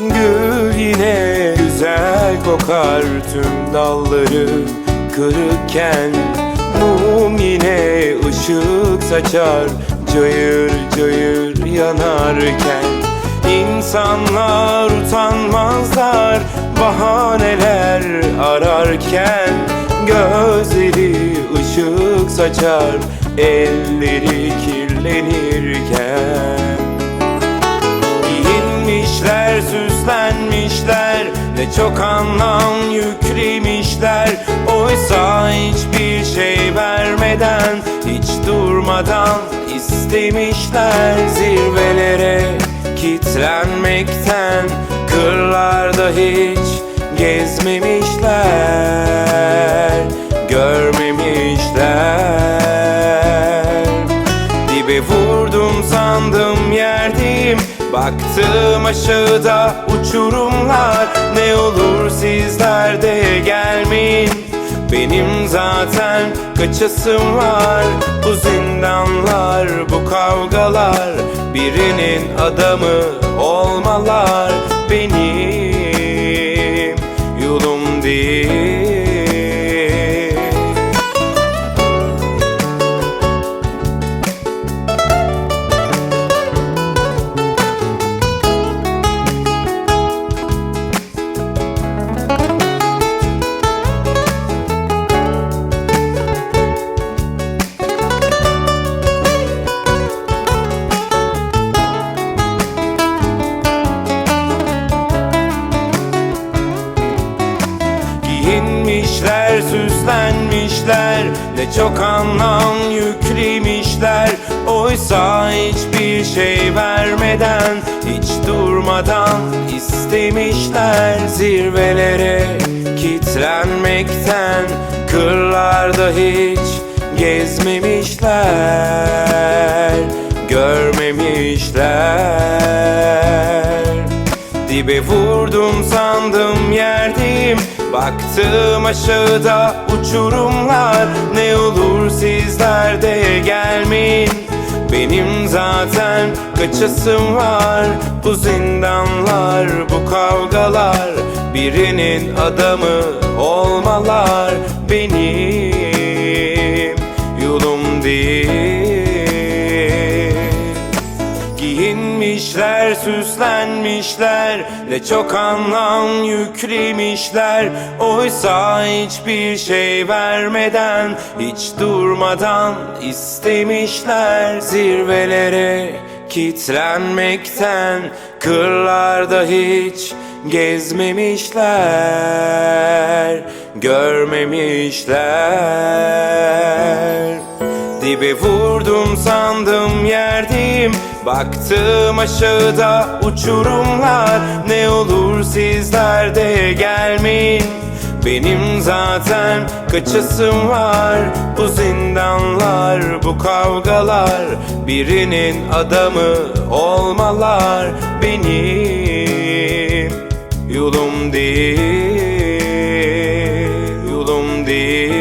Gül yine güzel kokar tüm dalları kırıkken. Mum yine ışık saçar cayır cayır yanarken. İnsanlar utanmazlar bahaneler ararken. Gözleri ışık saçar elleri kirlenirken çok anlam yüklemişler. Oysa hiçbir şey vermeden Hiç durmadan istemişler. Zirvelere kitlenmekten Kırlarda hiç gezmemişler Görmemişler. Dibe vurdum sandım yerdeyim Baktım aşağıda uçurumlar. Ne olur sizler de gelmeyin. Benim zaten kaçasım var. Bu zindanlar, bu kavgalar. Birinin adamı olmalar Benim yolum değil Giyinmişler, süslenmişler. Ne çok anlam yüklemişler. Oysa hiçbir şey vermeden Hiç durmadan istemişler. Zirvelere kitlenmekten Kırlarda hiç gezmemişler Görmemişler. Dibe vurdum sandım yerdeyim Baktım aşağıda uçurumlar. Ne olur sizler de gelmeyin. Benim zaten kaçasım var. Bu zindanlar, bu kavgalar. Birinin adamı olmalar. Benim süslenmişler. Ne çok anlam yüklemişler. Oysa hiçbir şey vermeden Hiç durmadan istemişler. Zirvelere kitlenmekten Kırlarda hiç gezmemişler Görmemişler. Dibe vurdum sandım yerdeyim Baktım aşağıda uçurumlar. Ne olur sizler de gelmeyin. Benim zaten kaçasım var. Bu zindanlar, bu kavgalar. Birinin adamı olmalar Benim. Yolum değil, yolum değil.